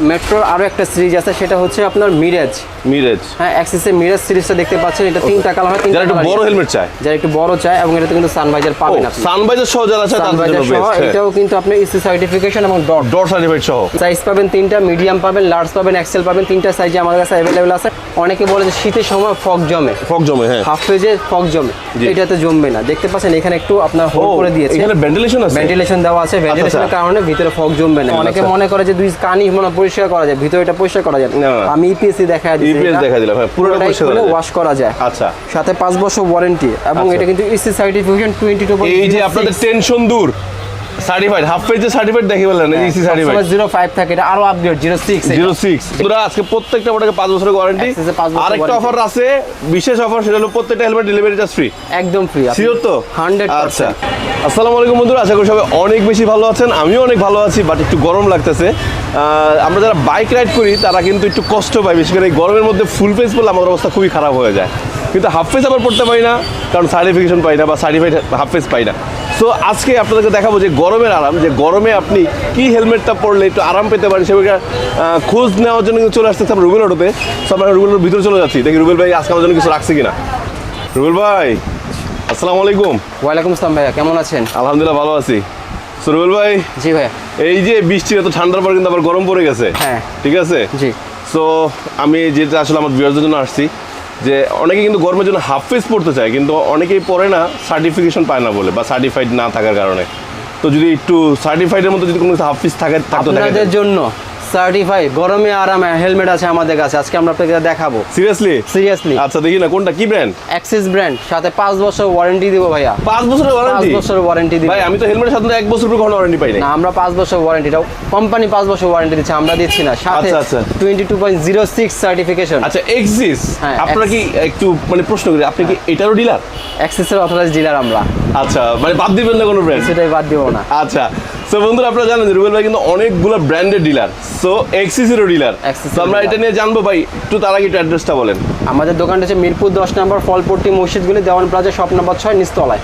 মেট্রোর আরও একটা সিরিজ আছে সেটা হচ্ছে আপনার মিরাজ মিরেজ হ্যাঁ অ্যাক্সিসের মিরাজ সিরিজটা দেখতে পাচ্ছেন এটা তিনটা কালার হয় তিনটা একটু বড় হেলমেট চায়। যারা একটু বড় চায় এবং এটাতে কিন্তু সানভাইজার পাবেন আপনি। সানবাইজার সহ যারা চায় তাদের জন্য বেস্ট এটাও কিন্তু আপনি ইসি সার্টিফিকেশন এবং ডট ডট সার্টিফাইড সহ। সাইজ পাবেন তিনটা মিডিয়াম পাবেন লার্জ পাবেন এক্সেল পাবেন তিনটা সাইজে আমাদের কাছে অ্যাভেলেবেল আছে। অনেকে বলে যে শীতের সময় ফগ জমে। ফক জমে হ্যাঁ। হাফ পেজে ফগ জমে। এটাতে জমবে না। দেখতে পাচ্ছেন এখানে একটু আপনার হোল করে দিয়েছে। এখানে ভেন্টিলেশন আছে? ভেন্টিলেশন দেওয়া আছে ভেন্টিলেশনের আচ্ছা। কারণে ভিতরে ফগ জমবে না। অনেকে আচ্ছা। মনে করে যে দুই কানি মনে হয় পরিষ্কার করা যায় ভিতরে এটা পরিষ্কার করা যায় না। আমি ইপিএসসি দেখা দিই ইপিএস। দেখা দিলাম, হ্যাঁ, পুরোটা পরিষ্কার করে ওয়াশ করা যায় আচ্ছা সাথে 5 বছর ওয়ারেন্টি এবং আচ্ছা। এটা কিন্তু ইসি সার্টিফিকেশন টোয়েন্টি টু এই যে আপনাদের টেনশন দূর সার্টিফাইড হাফ পেজে সার্টিফাইড দেখে বললেন ইসি সার্টিফাইড জিরো ফাইভ থাকে এটা আরও জিরো সিক্স জিরো তোরা আজকে প্রত্যেকটা প্রোডাক্টে পাঁচ বছরের বছরের আরেকটা অফার আছে বিশেষ অফার সেটা হলো প্রত্যেকটা হেলমেট ডেলিভারি চার্জ ফ্রি একদম ফ্রি শিওর তো? হান্ড্রেড আচ্ছা। আসসালামু আলাইকুম বন্ধুরা আশা করি সবাই অনেক বেশি ভালো আছেন আমিও অনেক ভালো আছি বাট একটু গরম লাগতেছে। আমরা যারা বাইক রাইড করি তারা কিন্তু একটু কষ্ট পাই বিশেষ করে এই গরমের মধ্যে ফুল ফেস পড়লে আমাদের অবস্থা খুবই খারাপ হয়ে যায়। কিন্তু হাফ ফেস আবার পড়তে পারি না কারণ সার্টিফিকেশন পাই না বা সার্টিফাইড হাফ ফেস পাই না। সো আজকে আপনাদেরকে দেখাবো যে গরমের আরাম যে গরমে আপনি কি হেলমেটটা পরলে একটু আরাম পেতে পারেন সেগুলো খোঁজ নেওয়ার জন্য কিন্তু চলে আসতেছে আমরা রুবেল অটোতে। সো আমরা রুবেলের ভিতরে চলে যাচ্ছি। দেখি রুবেল ভাই আজকে আমার জন্য কিছু রাখছে কিনা। রুবেল ভাই আসসালামু আলাইকুম। ওয়ালাইকুম আসসালাম ভাইয়া কেমন আছেন? আলহামদুলিল্লাহ ভালো আছি। সুরুবেল ভাই জি ভাইয়া। এই যে বৃষ্টি এত ঠান্ডার পর কিন্তু আবার গরম পড়ে গেছে। হ্যাঁ। ঠিক আছে? জি। সো আমি যেটা আসলে আমার বিয়ারদের জন্য আসছি যে অনেকে কিন্তু গরমের জন্য হাফ ফেস পড়তে চায় কিন্তু অনেকেই পরে না সার্টিফিকেশন পায় না বলে বা সার্টিফাইড না থাকার কারণে। তো যদি একটু সার্টিফাইডের মধ্যে যদি কোনো হাফ ফেস থাকে তাদের আপনাদের জন্য। সার্টিফাই গরমে আরামে হেলমেট আছে আমাদের কাছে আজকে আমরা আপনাকে দেখাবো। সিরিয়াসলি সিরিয়াসলি আচ্ছা দেখি না কোনটা কি ব্র্যান্ড অ্যাক্সিস ব্র্যান্ড সাথে পাঁচ বছর ওয়ারেন্টি দিব ভাইয়া। পাঁচ বছরের পাঁচ ওয়ারেন্টি বছর ওয়ারেন্টি দিব। ভাই আমি তো হেলমেটের সাথে এক বছর কখনো ওয়ারেন্টি পাই নাই। না আমরা পাঁচ বছর ওয়ারেন্টিটাও কোম্পানি পাঁচ বছর ওয়ারেন্টি দিচ্ছে আমরা দিচ্ছি না। সাথে আচ্ছা, আচ্ছা। Twenty two point zero six certification আচ্ছা এক্সিস হ্যাঁ, আপনারা কি একটু মানে প্রশ্ন করি আপনি কি এটারও ডিলার অ্যাক্সিসের অথরাইজ ডিলার আমরা। আচ্ছা মানে বাদ দিবেন না কোনো ব্র্যান্ড সেটাই বাদ দিব না। আচ্ছা সো বন্ধুরা আপনারা জানেন রুবেল ভাই কিন্তু অনেকগুলো ব্র্যান্ডের ডিলার সো এক্সিসিরো ডিলার তো আমরা এটা নিয়ে জানব ভাই। একটু তার আগে একটু অ্যাড্রেসটা বলেন। আমাদের দোকানটা হচ্ছে মিরপুর দশ নম্বর ফলপট্টি মসজিদগুলি দেওয়ান প্লাজা শপ নম্বর ছয় নিচতলায়।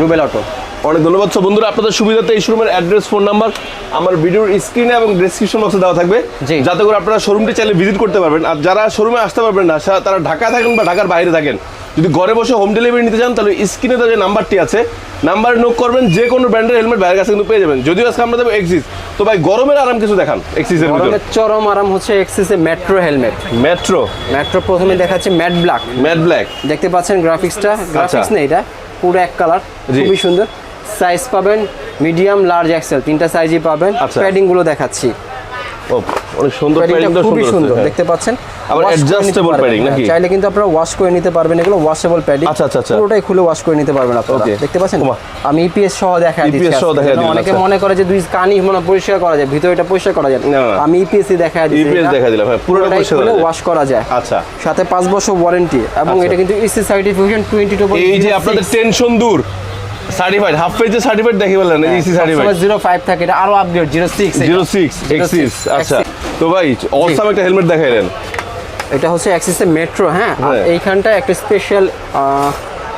রুবেল অটো। অনেক ধন্যবাদ। সব বন্ধুরা আপনাদের সুবিধাতে এই শোরুমের অ্যাড্রেস ফোন নাম্বার আমার ভিডিওর স্ক্রিনে এবং ডেসক্রিপশন বক্সে দেওয়া থাকবে। যাতে করে আপনারা শোরুমটি চাইলে ভিজিট করতে পারবেন। আর যারা শোরুমে আসতে পারবেন না তারা ঢাকা থাকেন বা ঢাকার বাইরে থাকেন যদি ঘরে বসে হোম ডেলিভারি নিতে চান তাহলে স্ক্রিনে যে নাম্বারটি আছে নাম্বার নোট করবেন যে কোনো ব্র্যান্ডের হেলমেট বাইরের কাছে কিন্তু পেয়ে যাবেন। যদিও আজকে আমরা দেবো এক্সিস তো ভাই গরমের আরাম কিছু দেখান এক্সিসের ভিতরে। চরম আরাম হচ্ছে এক্সিসে মেট্রো হেলমেট মেট্রো মেট্রো প্রথমে দেখাচ্ছে ম্যাট ব্ল্যাক ম্যাট ব্ল্যাক দেখতে পাচ্ছেন গ্রাফিক্সটা গ্রাফিক্স নেই এটা। পুরো এক কালার। খুবই সুন্দর। সাইজ পাবেন মিডিয়াম লার্জ এক্সেল তিনটা সাইজই পাবেন আচ্ছা। প্যাডিংগুলো দেখাচ্ছি অনেক সুন্দর খুবই সুন্দর হ্যাঁ। দেখতে পাচ্ছেন আবার হ্যাঁ, নাকি? চাইলে কিন্তু আপনারা ওয়াশ করে নিতে পারবেন এগুলো ওয়াশেবল প্যাডিং আচ্ছা, আচ্ছা, আচ্ছা। পুরোটাই খুলে ওয়াশ করে নিতে পারবেন আপনারা দেখতে পাচ্ছেন আমি ইপিএস সহ দেখা সহ। দেখায় অনেকে আচ্ছা। মনে করে যে দুই মনে পরিষ্কার করা যায় ভিতরে এটা পরিষ্কার করা যায়। আমি ইপিএসসি দেখা দিচ্ছি। দিলাম, হ্যাঁ, পুরোটা পরিষ্কার করা ওয়াশ করা যায় আচ্ছা সাথে পাঁচ বছর ওয়ারেন্টি এবং আচ্ছা। এটা কিন্তু ইসি সার্টিফিকেশন টোয়েন্টি টু এই যে আপনাদের টেনশন দূর সার্টিফাইড হাফ পেজে সার্টিফাইড দেখে সার্টিফাইড জিরো ফাইভ থাকে এটা আরও সিক্স জিরো সিক্স এক্সিস আচ্ছা। তো ভাই অসাম একটা হেলমেট দেখাইলেন এটা হচ্ছে অ্যাক্সিসের মেট্রো হ্যাঁ? হ্যাঁ। এইখানটা একটা স্পেশাল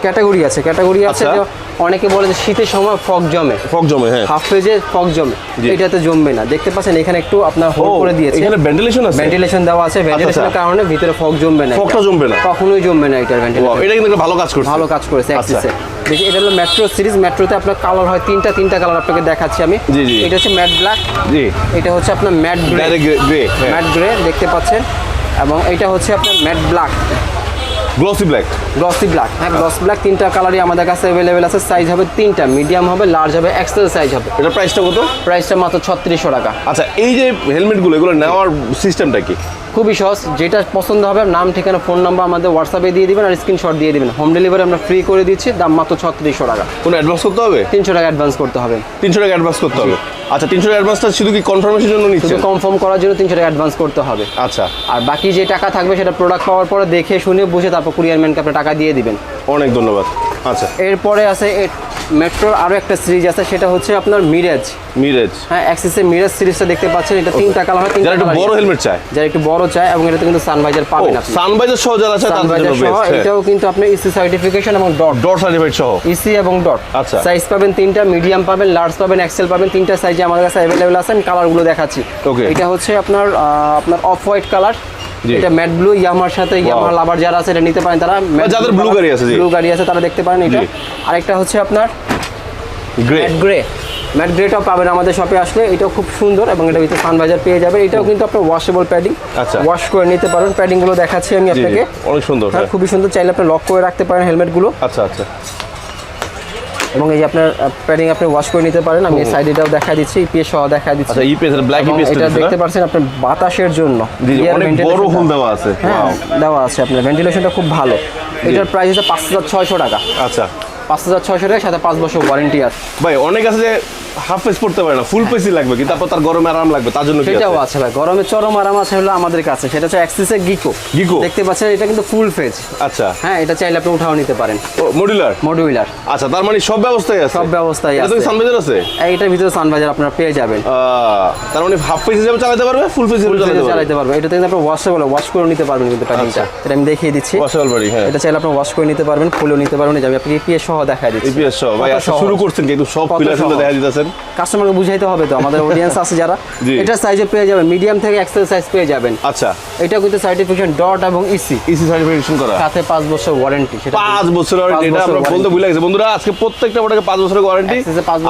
ক্যাটাগরি আছে। ক্যাটাগরি আছে আচ্ছা। যে অনেকে বলে যে শীতের সময় ফগ জমে। ফক জমে হ্যাঁ। হাফ পেজে ফগ জমে। এটাতে জমবে না। দেখতে পাচ্ছেন এখানে একটু আপনার হোল করে দিয়েছে। এখানে ভেন্টিলেশন আছে? ভেন্টিলেশন দেওয়া আছে। ভেন্টিলেশনের আচ্ছা। কারণে ভিতরে ফগ জমবে না ফগটা জমবে না? কখনোই জমবে না এটার ভেন্টিলেশন এটা কিন্তু ভালো কাজ করছে। ভালো কাজ করেছে আচ্ছা। অ্যাক্সিসে দেখি এটা হলো মেট্রো সিরিজ মেট্রোতে আপনার কালার হয় তিনটা তিনটা কালার আপনাকে দেখাচ্ছি আমি। জি, জি। এটা হচ্ছে ম্যাট ব্ল্যাক জি। এটা হচ্ছে আপনার matte grey grey matte grey দেখতে পাচ্ছেন। এবং এটা হচ্ছে আপনার matte black glossy black glossy black হ্যাঁ গ্লস ব্ল্যাক তিনটা কালারই আমাদের কাছে অ্যাভেলেবেল আছে। সাইজ হবে তিনটা মিডিয়াম হবে লার্জ হবে এক্সেল সাইজ হবে। এটা প্রাইসটা কত? প্রাইসটা মাত্র ছত্রিশশো টাকা। আচ্ছা এই যে হেলমেটগুলো এগুলো নেওয়ার সিস্টেমটা কি? খুবই সহজ। যেটা পছন্দ হবে নাম ঠিকানা ফোন নাম্বার আমাদের হোয়াটসঅ্যাপে দিয়ে দিবেন আর স্ক্রিনশট দিয়ে দিবেন। হোম ডেলিভারি আমরা ফ্রি করে দিচ্ছি দাম মাত্র ছত্রিশশো টাকা। কোনো অ্যাডভান্স করতে হবে? তিনশো টাকা অ্যাডভান্স করতে হবে। তিনশো টাকা অ্যাডভান্স করতে হবে। আচ্ছা তিনশো টাকা অ্যাডভান্সটা শুধু কি কনফার্মেশনের জন্য শুধু নিচ্ছেন কনফার্ম করার জন্য তিনশো টাকা অ্যাডভান্স করতে হবে। আচ্ছা। আর বাকি যে টাকা থাকবে সেটা প্রোডাক্ট পাওয়ার পরে দেখে শুনে বসে তারপর কুরিয়ার ম্যানকে আপনি টাকা দিয়ে দিবেন। অনেক ধন্যবাদ। আচ্ছা। এরপরে আছে মেট্রোর আরও একটা সিরিজ আছে সেটা হচ্ছে আপনার মিরাজ মিরেজ হ্যাঁ অ্যাক্সিসের মিরাজ সিরিজটা দেখতে পাচ্ছেন এটা তিনটা কালার হয় যারা একটু বড় হেলমেট চায়। যারা একটু বড় চায় এবং এটাতে কিন্তু সানভাইজার পাবেন আপনি। সানবাইজার সহ যারা চায় তাদের সানভাইজার জন্য সহ বেস্ট এটাও কিন্তু আপনি ইসি সার্টিফিকেশন এবং ডট ডট সার্টিফাইড সহ। ইসি এবং ডট আচ্ছা। সাইজ পাবেন তিনটা মিডিয়াম পাবেন লার্জ পাবেন এক্সেল পাবেন তিনটা সাইজে আমাদের কাছে অ্যাভেলেবেল আছে আমি কালারগুলো দেখাচ্ছি। Okay. এটা হচ্ছে আপনার আপনার অফ হোয়াইট কালার। এটা ম্যাট ব্লু ইয়ামার সাথে ইয়ামার লাভার যারা আছে এটা নিতে পারেন তারা যাদের ব্লু গাড়ি আছে, ব্লু গাড়ি আছে তারা দেখতে পারেন এটা। আরেকটা হচ্ছে আপনার গ্রে ম্যাট গ্রে ম্যাট গ্রেটাও পাবেন আমাদের শপে আসলে। এটাও খুব সুন্দর এবং এটা ভিতরে সানভাইজার পেয়ে যাবেন। এটাও কিন্তু আপনার ওয়াশেবল প্যাডিং আচ্ছা। ওয়াশ করে নিতে পারেন। প্যাডিংগুলো দেখাচ্ছি আমি আপনাকে। অনেক সুন্দর হ্যাঁ হ্যাঁ। খুবই সুন্দর। চাইলে আপনি লক করে রাখতে পারেন হেলমেটগুলো আচ্ছা আচ্ছা। এবং এই যে আপনার প্যাডিং আপনি ওয়াশ করে নিতে পারেন। আমি সাইড এটাও দেখা দিচ্ছি ইপিএস সহ দেখা দিচ্ছি। আচ্ছা ইপিএস ব্ল্যাক এবং ইপিএস এটা দেখতে পাচ্ছেন আপনার বাতাসের জন্য। অনেক বড় হোল দেওয়া আছে। হ্যাঁ দেওয়া আছে আপনার। ভেন্টিলেশনটা খুব ভালো। এটার প্রাইস হচ্ছে পাঁচ হাজার ছয়শো টাকা। আচ্ছা। পাঁচ হাজার ছয়শো টাকা সাথে পাঁচ বছর ওয়ারেন্টি আছে। ভাই অনেক আছে যে হাফ পেজ পড়তে পারে না ফুল পেজই লাগবে কিন্তু তারপর তার গরমে আরাম লাগবে তার জন্য সেটাও আছে? ভাই গরমে চরম আরাম আছে হলো আমাদের কাছে সেটা হচ্ছে অ্যাক্সিসের গিকো Gico? দেখতে পাচ্ছেন এটা কিন্তু ফুল ফেজ আচ্ছা। হ্যাঁ এটা চাইলে আপনি উঠাও নিতে পারেন। মডিউলার মডুইলার আচ্ছা তার মানে সব ব্যবস্থাই আছে? সব ব্যবস্থাই আছে এটা তো আছে। এইটার ভিতরে সানভাইজার আপনারা পেয়ে যাবেন। তার মানে হাফ পেজ হিসেবে চালাতে পারবে ফুল পেজ হিসেবে চালাতে পারবে? এটা কিন্তু আপনার ওয়াশেবল ওয়াশ করে নিতে পারবেন কিন্তু প্যাকিংটা আচ্ছা। এটা আমি দেখিয়ে দিচ্ছি। পসিবল বাড়ি হ্যাঁ। এটা চাইলে আপনি ওয়াশ করে নিতে পারবেন খুলেও নিতে পারবেন। আমি আপনাকে ইপিএস সহ দেখাই দিচ্ছি। ইপিএস সহ ভাই কত শুরু করছেন কিন্তু সব কত পিলার সহজ। দেখা কাস্টমারকে বুঝাইতে হবে তো আমাদের অডিয়েন্স আছে যারা। এটা সাইজে পেয়ে যাবেন মিডিয়াম থেকে এক্সেল সাইজ পেয়ে যাবেন। আচ্ছা। এটা কিন্তু সার্টিফিকেশন ডট এবং ইসি ইসি সার্টিফিকেশন করা। সাথে পাঁচ বছর ওয়ারেন্টি সেটা পাঁচ বছর ওয়ারেন্টি এটা আমরা বলতে ভুলে গেছি। বন্ধুরা আজকে প্রত্যেকটা প্রোডাক্টে পাঁচ বছরের ওয়ারেন্টি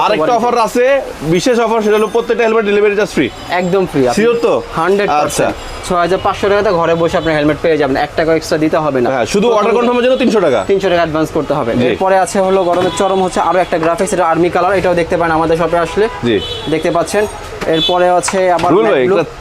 আরেকটা অফার আছে বিশেষ অফার সেটা হলো প্রত্যেকটা হেলমেট ডেলিভারি চার্জ ফ্রি একদম ফ্রি Sure তো? হান্ড্রেড আচ্ছা। পার্সেন্ট ছয় হাজার পাঁচশো টাকাতে ঘরে বসে আপনার হেলমেট পেয়ে যাবেন এক টাকা এক্সট্রা দিতে হবে না। হ্যাঁ শুধু অর্ডার কনফার্মের জন্য তিনশো টাকা। তিনশো টাকা অ্যাডভান্স করতে হবে। এরপরে আছে হলো গরমের চরম হচ্ছে আরও একটা গ্রাফিক্স এটা আর্মি কালার এটাও দেখতে পারেন আমাদের শপে আসলে জি। দেখতে পাচ্ছেন। এরপরে আছে আবার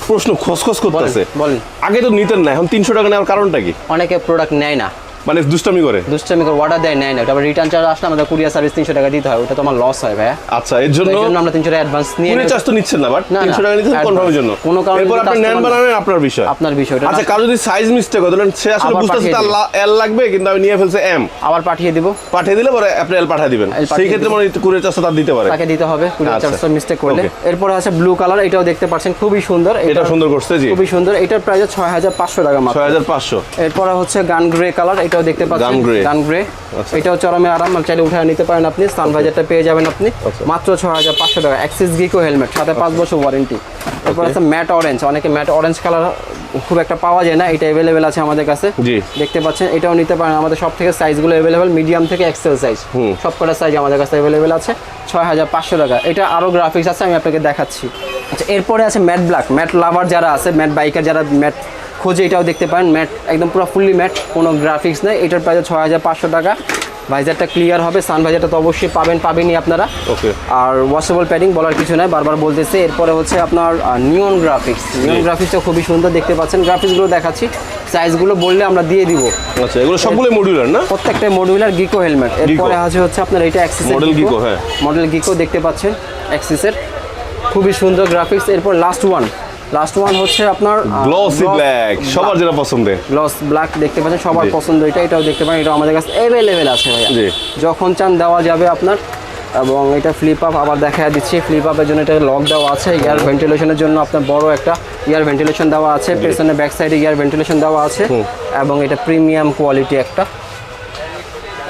প্রশ্ন খসখস করতেছে বলেন। আগে তো নিতেন না এখন তিনশো টাকা নেওয়ার কারণটা কি? অনেকে প্রোডাক্ট নেয় না। মানে দুষ্টামি করে? দুষ্টামি করে অর্ডার দেয় নেয় না। আবার রিটার্ন চার্জ আসলে আমাদের কুরিয়ার সার্ভিস তিনশো টাকা দিতে হয় ওটা তো আমার লস হয় ভাইয়া। আচ্ছা এর জন্য আমরা তিনশো টাকা অ্যাডভান্স নিয়ে কুড়ি চার্জ তো নিচ্ছেন না বাট তিনশো টাকা নিচ্ছেন। কনফার্মের জন্য। কোনো কারণে এরপর আপনি নেন বানাবেন আপনার বিষয়। আপনার বিষয়টা আচ্ছা কারও যদি সাইজ মিস্টেক হয় ধরেন সে আসলে বুঝতেছে তার এল লাগবে কিন্তু আমি নিয়ে ফেলছে এম আবার পাঠিয়ে দিব। পাঠিয়ে দিলে পরে আপনি এল পাঠিয়ে দিবেন। সেই ক্ষেত্রে। মনে কুড়ি চার্জটা তার দিতে পারে। তাকে দিতে হবে কুরিয়ার। চার্জ মিস্টেক করলে। এরপর আছে ব্লু কালার এটাও দেখতে পাচ্ছেন খুবই সুন্দর। এটা সুন্দর করছে জি। খুবই সুন্দর। এটার প্রাইস ছয় হাজার পাঁচশো টাকা মাত্র। ছয় হাজার পাঁচশো। এরপরে হচ্ছে গান গ্রে কালার এটাও দেখতে পাচ্ছেন। গান গ্রে। গান গ্রে আচ্ছা। এটাও চরমে আরাম চাইলে উঠে নিতে পারেন আপনি। সানভাইজারটা পেয়ে যাবেন আপনি। আচ্ছা। মাত্র ছয় হাজার পাঁচশো টাকা। অ্যাক্সিস গিকো হেলমেট সাথে পাঁচ বছর ওয়ারেন্টি এরপর আছে ম্যাট অরেঞ্জ অনেকে ম্যাট অরেঞ্জ কালার খুব একটা পাওয়া যায় না। এটা অ্যাভেলেবেল আছে আমাদের কাছে। দেখতে পাচ্ছেন। এটাও নিতে পারেন। আমাদের সব থেকে সাইজগুলো অ্যাভেলেবেল মিডিয়াম থেকে এক্সেল সাইজ। সব কটা সাইজ আমাদের কাছে অ্যাভেলেবেল আছে। ছয় হাজার পাঁচশো টাকা। এটা আরও গ্রাফিক্স আছে আমি আপনাকে দেখাচ্ছি। আচ্ছা এরপরে আছে ম্যাট ব্ল্যাক ম্যাট লাভার যারা আছে ম্যাট বাইকার যারা ম্যাট খোঁজে এটাও দেখতে পারেন ম্যাট একদম পুরো ফুললি ম্যাট কোনো গ্রাফিক্স নেই। এটার প্রাইস ছয় হাজার পাঁচশো টাকা। ভাইজারটা ক্লিয়ার হবে সান ভাইজারটা তো অবশ্যই পাবেন পাবেনই আপনারা। ওকে। আর ওয়াশেবল প্যাডিং বলার কিছু নয় বারবার বলতেছে এরপরে হচ্ছে আপনার নিয়ন গ্রাফিক্স নিয়ন গ্রাফিক্সটা খুবই সুন্দর দেখতে পাচ্ছেন। গ্রাফিক্সগুলো দেখাচ্ছি সাইজগুলো বললে আমরা দিয়ে দিব। আচ্ছা এগুলো সবগুলো মডিউলার না? প্রত্যেকটা মডিউলার গিকো হেলমেট এরপরে আছে হচ্ছে আপনার এটা অ্যাক্সিস মডেল গিকো হ্যাঁ। মডেল গিকো দেখতে পাচ্ছেন অ্যাক্সিসের খুবই সুন্দর গ্রাফিক্স এরপর লাস্ট ওয়ান লাস্ট ওয়ান হচ্ছে আপনার গ্লসি ব্ল্যাক সবার যেটা পছন্দের। গ্লস ব্ল্যাক দেখতে পাচ্ছেন সবার পছন্দ এটা এটাও দেখতে পারেন এটা আমাদের কাছে অ্যাভেলেবেল আছে ভাইয়া। জি। যখন চান দেওয়া যাবে আপনার এবং এটা ফ্লিপ আপ আবার দেখা দিচ্ছি ফ্লিপ আপের জন্য এটা লক দেওয়া আছে এয়ার ভেন্টিলেশনের জন্য আপনার বড় একটা এয়ার ভেন্টিলেশন দেওয়া আছে পেছনে ব্যাক সাইডে এয়ার ভেন্টিলেশন দেওয়া আছে এবং এটা প্রিমিয়াম কোয়ালিটি একটা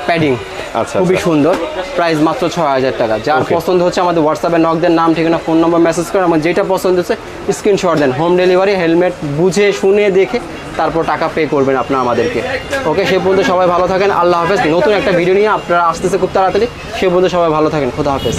প্যাডিং খুবই আচ্ছা। সুন্দর। প্রাইস মাত্র ছয় হাজার টাকা। যার পছন্দ হচ্ছে আমাদের হোয়াটসঅ্যাপে নক দেন নাম ঠিকানা ফোন নম্বর মেসেজ করেন আমার যেটা পছন্দ হচ্ছে স্ক্রিনশট দেন। হোম ডেলিভারি হেলমেট বুঝে শুনে দেখে তারপর টাকা পে করবেন আপনারা আমাদেরকে। ওকে সে পর্যন্ত সবাই ভালো থাকেন। আল্লাহ হাফেজ। নতুন একটা ভিডিও নিয়ে আপনারা আসতেছে খুব তাড়াতাড়ি। সে পর্যন্ত সবাই ভালো থাকেন। খোদা হাফেজ।